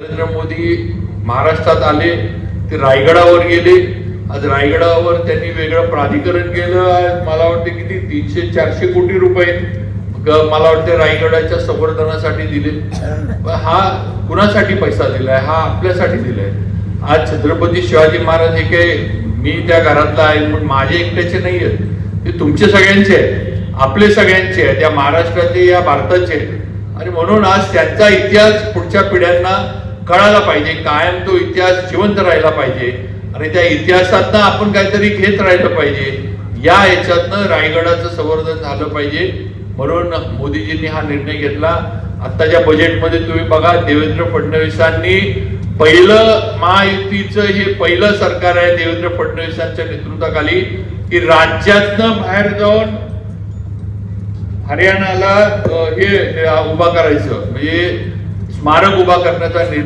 नरेंद्र मोदी महाराष्ट्रात आले ते रायगडावर गेले. आज रायगडावर त्यांनी वेगळं प्राधिकरण केलं. मला वाटते किती? तीनशे चारशे कोटी रुपये मला वाटते रायगडाच्या संवर्धनासाठी दिले. हा कुणासाठी पैसा दिलाय? हा आपल्यासाठी दिलाय. आज छत्रपती शिवाजी महाराज हे काय मी त्या घरातला आहे पण माझे एकट्याचे नाही आहेत. ते तुमचे सगळ्यांचे आहे आपले सगळ्यांचे आहे त्या महाराष्ट्राचे या भारताचे आहेत. आणि म्हणून आज त्यांचा इतिहास पुढच्या पिढ्यांना कळायला पाहिजे कायम तो इतिहास जिवंत राहिला पाहिजे. आणि त्या इतिहासातनं आपण काहीतरी घेत राहिलं पाहिजे. या याच्यातनं रायगडाचं संवर्धन झालं पाहिजे. म्हणून मोदीजींनी हा निर्णय घेतला. आत्ताच्या बजेटमध्ये तुम्ही बघा देवेंद्र फडणवीसांनी पहिलं महायुतीचं हे पहिलं सरकार आहे देवेंद्र फडणवीसांच्या नेतृत्वाखाली की राज्यातनं बाहेर जाऊन हरियाणाला हे उभा करायचं. म्हणजे स्मारक उभा करण्याचा निर्णय